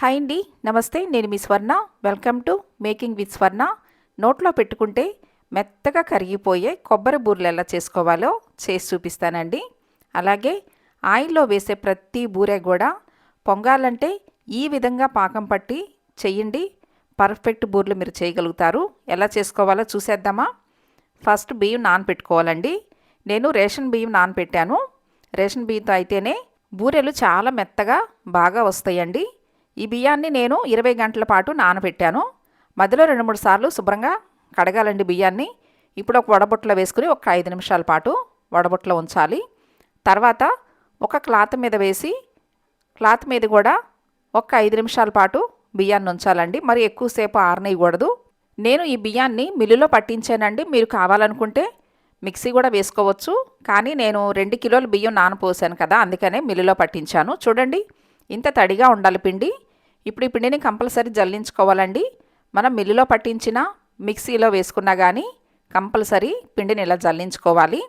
Hi అండి నమస్తే నేను మీ Swarna. Welcome to making with Swarna. నోట్లో పెట్టుకుంటే మెత్తగా కరిగిపోయే కొబ్బరి బూరెలు ఎలా చేసుకోవాలో చేసి చూపిస్తానండి. అలాగే ఆయిల్లో వేసే ప్రతి బూరె కూడా పొంగాలంటే ఈ విధంగా పాకం పట్టి చెయ్యండి పర్ఫెక్ట్ బూరెలు మీరు చేయగలుగుతారు. ఎలా చేసుకోవాలో చూసేద్దామా? ఫస్ట్ బియ్యం నానపెట్టుకోవాలండి. నేను రేషన్ బియ్యం నానపెట్టాను. రేషన్ బియ్యంతో అయితేనే బూరెలు చాలా మెత్తగా బాగా వస్తాయండి. ఈ బియ్యాన్ని నేను ఇరవై గంటల పాటు నానబెట్టాను. మధ్యలో రెండు మూడు సార్లు శుభ్రంగా కడగాలండి బియ్యాన్ని. ఇప్పుడు ఒక వడబుట్టలో వేసుకుని ఒక ఐదు నిమిషాల పాటు వడబుట్టలో ఉంచాలి. తర్వాత ఒక క్లాత్ మీద వేసి క్లాత్ మీద కూడా ఒక ఐదు నిమిషాల పాటు బియ్యాన్ని ఉంచాలండి. మరి ఎక్కువసేపు ఆరనేయకూడదు. నేను ఈ బియ్యాన్ని మిల్లులో పట్టించానండి. మీరు కావాలనుకుంటే మిక్సీ కూడా వేసుకోవచ్చు. కానీ నేను రెండు కిలోల బియ్యం నానపోసాను కదా అందుకనే మిల్లులో పట్టించాను. చూడండి. ఇంత తడిగా ఉండాలి పిండి. ఇప్పుడు ఈ పిండిని కంపల్సరీ జల్లించుకోవాలండి. మనం మిల్లులో పట్టించిన మిక్సీలో వేసుకున్నా కానీ కంపల్సరీ పిండిని ఇలా జల్లించుకోవాలి.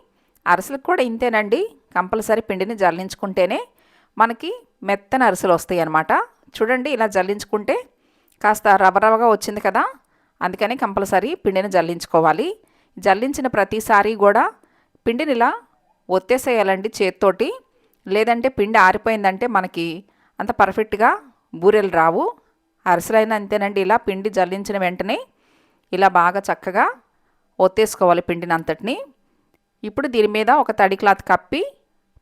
అరసలకు కూడా ఇంతేనండి. కంపల్సరీ పిండిని జల్లించుకుంటేనే మనకి మెత్తని అరిసెలు వస్తాయి అన్నమాట చూడండి ఇలా జల్లించుకుంటే కాస్త రవరవగా వచ్చింది కదా. అందుకని కంపల్సరీ పిండిని జల్లించుకోవాలి. జల్లించిన ప్రతిసారి కూడా పిండిని ఇలా ఒత్తేసేయాలండి చేత్తోటి. లేదంటే పిండి ఆరిపోయిందంటే మనకి అంత పర్ఫెక్ట్గా బూరెలు రావు. అరిసెలైనా అంతేనండి. ఇలా పిండి జల్లించిన వెంటనే ఇలా బాగా చక్కగా ఒత్తేసుకోవాలి పిండిని అంతటిని ఇప్పుడు దీని మీద ఒక తడి క్లాత్ కప్పి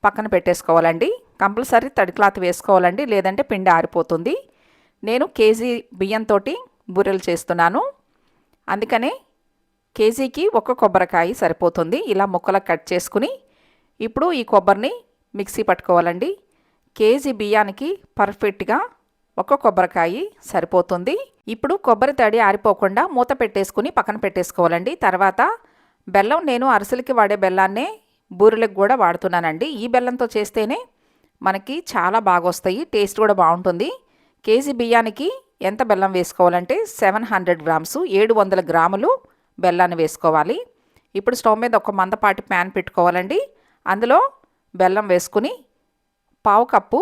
పక్కన పెట్టేసుకోవాలండి. కంపల్సరీ తడి క్లాత్ వేసుకోవాలండి. లేదంటే పిండి ఆరిపోతుంది. నేను కేజీ బియ్యంతో బూరెలు చేస్తున్నాను. అందుకనే కేజీకి ఒక కొబ్బరికాయ సరిపోతుంది. ఇలా ముక్కలకు కట్ చేసుకుని ఇప్పుడు ఈ కొబ్బరిని మిక్సీ పట్టుకోవాలండి. కేజీ బియ్యానికి పర్ఫెక్ట్గా ఒక కొబ్బరికాయ సరిపోతుంది. ఇప్పుడు కొబ్బరి తడి ఆరిపోకుండా మూత పెట్టేసుకుని పక్కన పెట్టేసుకోవాలండి. తర్వాత బెల్లం నేను అరిసెలకి వాడే బెల్లాన్నే బూరెలకు కూడా వాడుతున్నానండి. ఈ బెల్లంతో చేస్తేనే మనకి చాలా బాగా వస్తాయి టేస్ట్ కూడా బాగుంటుంది. కేజీ బియ్యానికి ఎంత బెల్లం వేసుకోవాలంటే సెవెన్ హండ్రెడ్ గ్రామ్స్ ఏడు వందల గ్రాములు బెల్లాన్ని వేసుకోవాలి. ఇప్పుడు స్టవ్ మీద ఒక మందపాటి ప్యాన్ పెట్టుకోవాలండి. అందులో బెల్లం వేసుకుని పావు కప్పు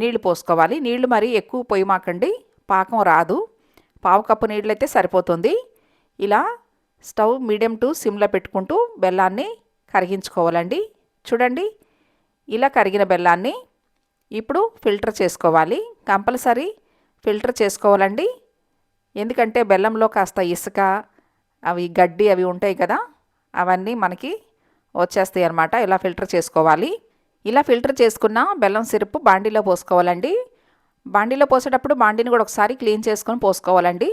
నీళ్ళు పోసుకోవాలి. నీళ్ళు మరీ ఎక్కువ పొయ్యమాకండి పాకం రాదు. పావు కప్పు నీళ్ళు అయితే సరిపోతుంది. ఇలా స్టవ్ మీడియం టు సిమ్లో పెట్టుకుంటూ బెల్లాన్ని కరిగించుకోవాలండి. చూడండి ఇలా కరిగిన బెల్లాన్ని ఇప్పుడు ఫిల్టర్ చేసుకోవాలి. కంపల్సరీ ఫిల్టర్ చేసుకోవాలండి. ఎందుకంటే బెల్లంలో కాస్త ఇసుక అవి గడ్డి అవి ఉంటాయి కదా అవన్నీ మనకి వచ్చేస్తాయి అన్నమాట ఇలా ఫిల్టర్ చేసుకోవాలి. ఇలా ఫిల్టర్ చేసుకున్న బెల్లం సిరప్ బాండీలో పోసుకోవాలండి. బాండీలో పోసేటప్పుడు బాండీని కూడా ఒకసారి క్లీన్ చేసుకొని పోసుకోవాలండి.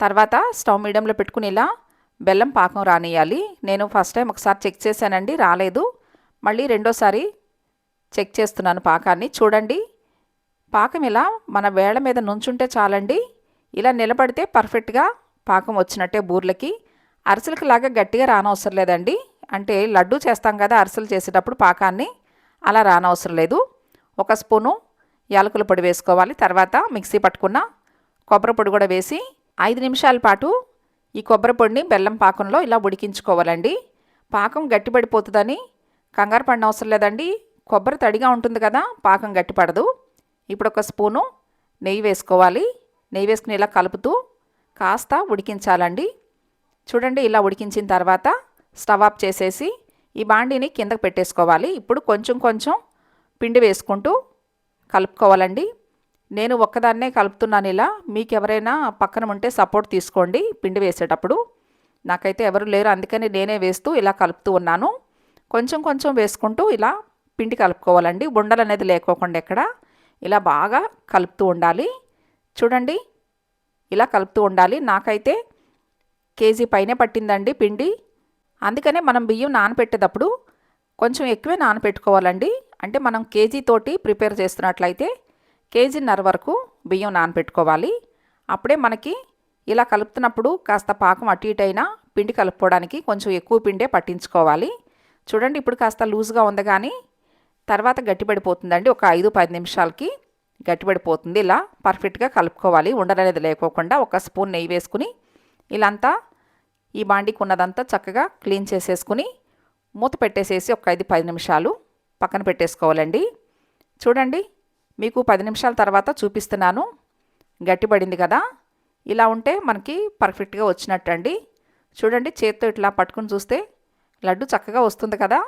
తర్వాత స్టవ్ మీడియంలో పెట్టుకుని ఇలా బెల్లం పాకం రానియాలి. నేను ఫస్ట్ టైం ఒకసారి చెక్ చేశానండి రాలేదు. మళ్ళీ రెండోసారి చెక్ చేస్తున్నాను పాకాన్ని. చూడండి పాకం ఇలా మన వేళ మీద నుంచుంటే చాలండి. ఇలా నిలబడితే పర్ఫెక్ట్గా పాకం వచ్చినట్టే బూర్లకి. అరిసెలకు లాగా గట్టిగా రానవసరం లేదండి. అంటే లడ్డు చేస్తాం కదా అరిసెలు చేసేటప్పుడు పాకాన్ని. అలా రానవసరం లేదు. ఒక స్పూను యాలకుల పొడి వేసుకోవాలి. తర్వాత మిక్సీ పట్టుకున్న కొబ్బరి పొడి కూడా వేసి ఐదు నిమిషాల పాటు ఈ కొబ్బరి పొడిని బెల్లం పాకంలో ఇలా ఉడికించుకోవాలండి. పాకం గట్టిపడిపోతుందని కంగారు పడిన అవసరం లేదండి. కొబ్బరి తడిగా ఉంటుంది కదా పాకం గట్టిపడదు. ఇప్పుడు ఒక స్పూను నెయ్యి వేసుకోవాలి. నెయ్యి వేసుకుని ఇలా కలుపుతూ కాస్త ఉడికించాలండి. చూడండి ఇలా ఉడికించిన తర్వాత స్టవ్ ఆఫ్ చేసేసి ఈ బాండీని కిందకు పెట్టేసుకోవాలి. ఇప్పుడు కొంచెం కొంచెం పిండి వేసుకుంటూ కలుపుకోవాలండి. నేను ఒక్కదాన్నే కలుపుతున్నాను ఇలా. మీకు ఎవరైనా పక్కన ఉంటే సపోర్ట్ తీసుకోండి పిండి వేసేటప్పుడు. నాకైతే ఎవరు లేరు అందుకని నేనే వేస్తూ ఇలా కలుపుతూ ఉన్నాను. కొంచెం కొంచెం వేసుకుంటూ ఇలా పిండి కలుపుకోవాలండి. ఉండలు అనేది లేకోకుండా ఎక్కడ. ఇలా బాగా కలుపుతూ ఉండాలి. చూడండి ఇలా కలుపుతూ ఉండాలి. నాకైతే కేజీ పైనే పట్టిందండి పిండి. అందుకనే మనం బియ్యం నానపెట్టేటప్పుడు కొంచెం ఎక్కువే నానపెట్టుకోవాలండి. అంటే మనం కేజీ తోటి ప్రిపేర్ చేస్తున్నట్లయితే కేజీన్నర వరకు బియ్యం నానపెట్టుకోవాలి. అప్పుడే మనకి ఇలా కలుపుతున్నప్పుడు కాస్త పాకం అటు ఇటు అయినా పిండి కలుపుకోవడానికి కొంచెం ఎక్కువ పిండే పట్టించుకోవాలి. చూడండి ఇప్పుడు కాస్త లూజ్గా ఉంది కానీ తర్వాత గట్టిపడిపోతుందండి. ఒక ఐదు పది నిమిషాలకి గట్టిపడిపోతుంది. ఇలా పర్ఫెక్ట్గా కలుపుకోవాలి. ఉండలనేది లేకోకుండా ఒక స్పూన్ నెయ్యి వేసుకుని ఇలాంతా ఈ బాండీకి ఉన్నదంతా చక్కగా క్లీన్ చేసేసుకుని మూత పెట్టేసేసి ఒక ఐదు పది నిమిషాలు పక్కన పెట్టేసుకోవాలండి. చూడండి మీకు పది నిమిషాల తర్వాత చూపిస్తున్నాను. గట్టిపడింది కదా? ఇలా ఉంటే మనకి పర్ఫెక్ట్గా వచ్చినట్టు అండి చూడండి చేత్తో ఇట్లా పట్టుకుని చూస్తే లడ్డు చక్కగా వస్తుంది కదా?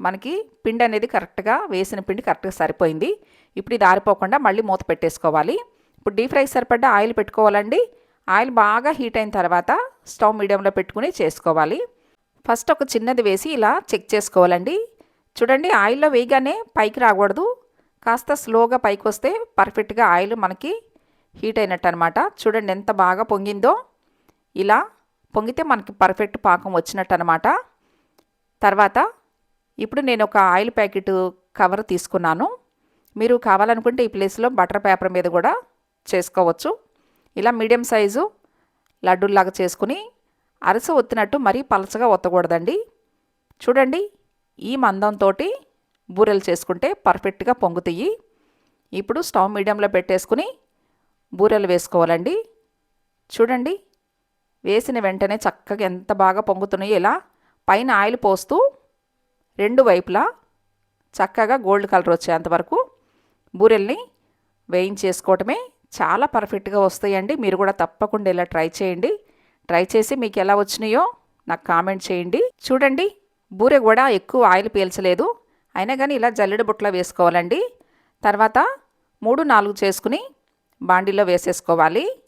మనకి పిండి అనేది కరెక్ట్గా వేసిన పిండి కరెక్ట్గా సరిపోయింది. ఇప్పుడు ఇది ఆరిపోకుండా మళ్ళీ మూత పెట్టేసుకోవాలి. ఇప్పుడు డీప్ ఫ్రై సరిపడ్డ ఆయిల్ పెట్టుకోవాలండి. ఆయిల్ బాగా హీట్ అయిన తర్వాత స్టవ్ మీడియంలో పెట్టుకుని చేసుకోవాలి. ఫస్ట్ ఒక చిన్నది వేసి ఇలా చెక్ చేసుకోవాలండి. చూడండి ఆయిల్లో వేయగానే పైకి రాకూడదు. కాస్త స్లోగా పైకి వస్తే పర్ఫెక్ట్గా ఆయిల్ మనకి హీట్ అయినట్టు అనమాట చూడండి ఎంత బాగా పొంగిందో. ఇలా పొంగితే మనకి పర్ఫెక్ట్ పాకం వచ్చినట్టు అనమాట తర్వాత ఇప్పుడు నేను ఒక ఆయిల్ ప్యాకెట్ కవర్ తీసుకున్నాను. మీరు కావాలనుకుంటే ఈ ప్లేస్లో బటర్ పేపర్ మీద కూడా చేసుకోవచ్చు. ఇలా మీడియం సైజు లడ్డూల్లాగా చేసుకుని అరస ఒత్తినట్టు మరీ పలచగా ఒత్తకూడదండి. చూడండి ఈ మందంతో బూరెలు చేసుకుంటే పర్ఫెక్ట్గా పొంగుతాయి. ఇప్పుడు స్టవ్ మీడియంలో పెట్టేసుకుని బూరెలు వేసుకోవాలండి. చూడండి వేసిన వెంటనే చక్కగా ఎంత బాగా పొంగుతున్నాయో ఇలా పైన ఆయిల్ పోస్తూ రెండు వైపులా చక్కగా గోల్డ్ కలర్ వచ్చేంతవరకు బూరెల్ని వేయించేసుకోవటమే చాలా పర్ఫెక్ట్గా వస్తాయండి. మీరు కూడా తప్పకుండా ఇలా ట్రై చేయండి. ట్రై చేసి మీకు ఎలా వచ్చినాయో నాకు కామెంట్ చేయండి. చూడండి బూరె కూడా ఎక్కువ ఆయిల్ పీల్చలేదు. అయినా కానీ ఇలా జల్లెడ బుట్టలో వేసుకోవాలండి. తర్వాత మూడు నాలుగు చేసుకుని బాండీలో వేసేసుకోవాలి.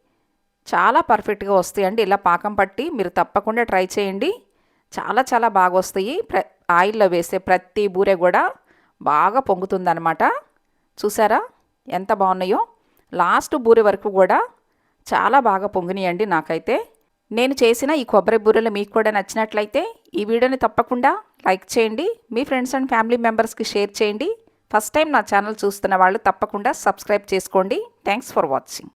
చాలా పర్ఫెక్ట్గా వస్తాయండి. ఇలా పాకం పట్టి మీరు తప్పకుండా ట్రై చేయండి. చాలా చాలా బాగా వస్తాయి. ప్ర ఆయిల్లో వేసే ప్రతి బూరె కూడా బాగా పొంగుతుందనమాట చూసారా? ఎంత బాగున్నాయో? లాస్ట్ బూరె వరకు కూడా చాలా బాగా పొంగినాయండి నాకైతే. నేను చేసిన ఈ కొబ్బరి బూరెలు మీకు కూడా నచ్చినట్లయితే ఈ వీడియోని తప్పకుండా లైక్ చేయండి మీ ఫ్రెండ్స్ అండ్ ఫ్యామిలీ మెంబర్స్కి షేర్ చేయండి. ఫస్ట్ టైం నా ఛానల్ చూస్తున్న వాళ్ళు తప్పకుండా సబ్స్క్రైబ్ చేసుకోండి. Thanks for watching.